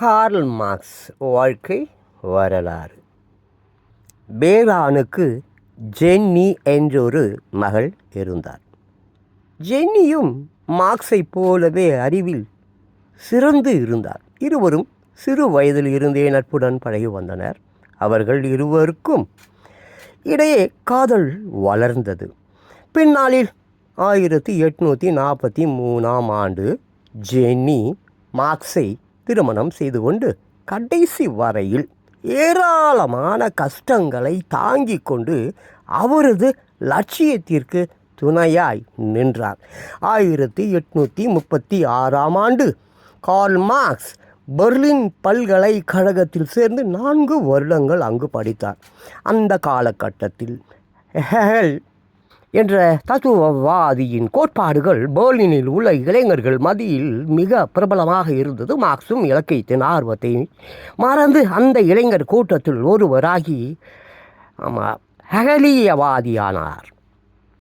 Karl Marx வாழ்க்கை வரலாறு. பேரானுக்கு Jenny என்றொரு மகள் இருந்தார். ஜென்னியும் மார்க்ஸைப் போலவே அறிவில் சிறந்து இருந்தார். இருவரும் சிறு வயதில் இருந்தே நட்புடன் பழகி வந்தனர். அவர்கள் இருவருக்கும் இடையே காதல் வளர்ந்தது. பின்னாளில் ஆயிரத்தி எட்நூற்றி நாற்பத்தி மூணாம் ஆண்டு ஜென்னி மார்க்ஸை திருமணம் செய்து கொண்டு கடைசி வரையில் ஏராளமான கஷ்டங்களை தாங்கி கொண்டு அவரது லட்சியத்திற்கு துணையாய் நின்றார். ஆயிரத்தி எட்நூற்றி முப்பத்தி ஆறாம் ஆண்டு கார்ல் மார்க்ஸ் பெர்லின் பல்கலைக்கழகத்தில் சேர்ந்து நான்கு வருடங்கள் அங்கு படித்தார். அந்த காலகட்டத்தில் ஹெஹல் என்ற தத்துவவாதியின் கோட்பாடுகள் பெர்லினில் உள்ள இளைஞர்கள் மத்தியில் மிக பிரபலமாக இருந்தது. மார்க்சும் இலக்கியத்தின் ஆர்வத்தை மறந்து அந்த இளைஞர் கூட்டத்தில் ஒருவராகி ஆமாம் ஹெகலியவாதியானார்